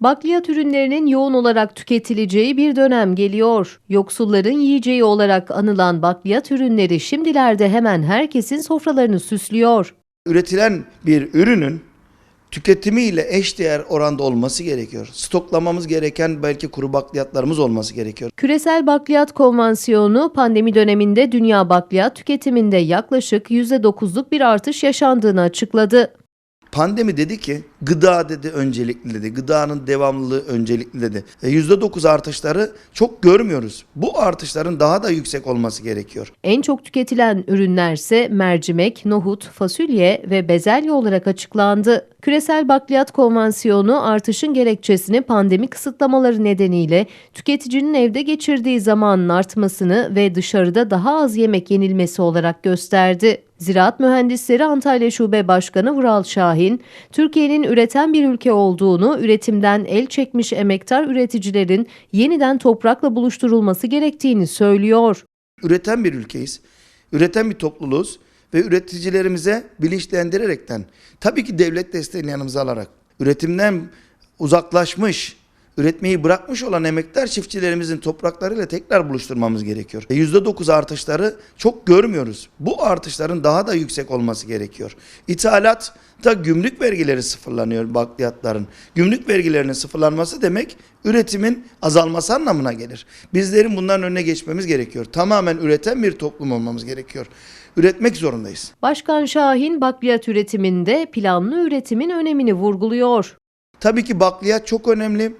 Bakliyat ürünlerinin yoğun olarak tüketileceği bir dönem geliyor. Yoksulların yiyeceği olarak anılan bakliyat ürünleri şimdilerde hemen herkesin sofralarını süslüyor. üretilen bir ürünün tüketimiyle eşdeğer oranda olması gerekiyor. Stoklamamız gereken belki kuru bakliyatlarımız olması gerekiyor. Küresel Bakliyat Konvansiyonu pandemi döneminde dünya bakliyat tüketiminde yaklaşık %9'luk bir artış yaşandığını açıkladı. Pandemi dedi ki gıda dedi öncelikli dedi. Gıdanın devamlılığı öncelikli dedi. E, %9 artışları çok görmüyoruz. Bu artışların daha da yüksek olması gerekiyor. En çok tüketilen ürünlerse mercimek, nohut, fasulye ve bezelye olarak açıklandı. Küresel Bakliyat Konvansiyonu artışın gerekçesini pandemi kısıtlamaları nedeniyle tüketicinin evde geçirdiği zamanın artmasını ve dışarıda daha az yemek yenilmesi olarak gösterdi. Ziraat Mühendisleri Antalya Şube Başkanı Vural Şahin, Türkiye'nin üreten bir ülke olduğunu, üretimden el çekmiş emektar üreticilerin yeniden toprakla buluşturulması gerektiğini söylüyor. Üreten bir ülkeyiz. Üreten bir topluluğuz ve üreticilerimize bilinçlendirerekten tabii ki devlet desteğini yanımıza alarak üretimden uzaklaşmış, üretmeyi bırakmış olan emektar çiftçilerimizin topraklarıyla tekrar buluşturmamız gerekiyor. E, %9 artışları çok görmüyoruz. Bu artışların daha da yüksek olması gerekiyor. İthalat da gümrük vergileri sıfırlanıyor bakliyatların. Gümrük vergilerinin sıfırlanması demek üretimin azalması anlamına gelir. Bizlerin bunların önüne geçmemiz gerekiyor. Tamamen üreten bir toplum olmamız gerekiyor. Üretmek zorundayız. Başkan Şahin bakliyat üretiminde planlı üretimin önemini vurguluyor. Tabii ki bakliyat çok önemli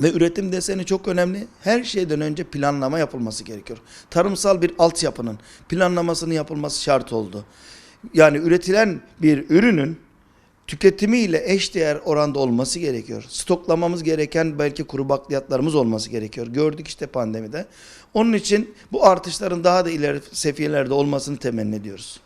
ve üretim deseni çok önemli. Her şeyden önce planlama yapılması gerekiyor. Tarımsal bir altyapının planlamasının yapılması şart oldu. Yani üretilen bir ürünün tüketimiyle eşdeğer oranda olması gerekiyor. Stoklamamız gereken belki kuru bakliyatlarımız olması gerekiyor. Gördük işte pandemide. Onun için bu artışların daha da ileri seviyelerde olmasını temenni ediyoruz.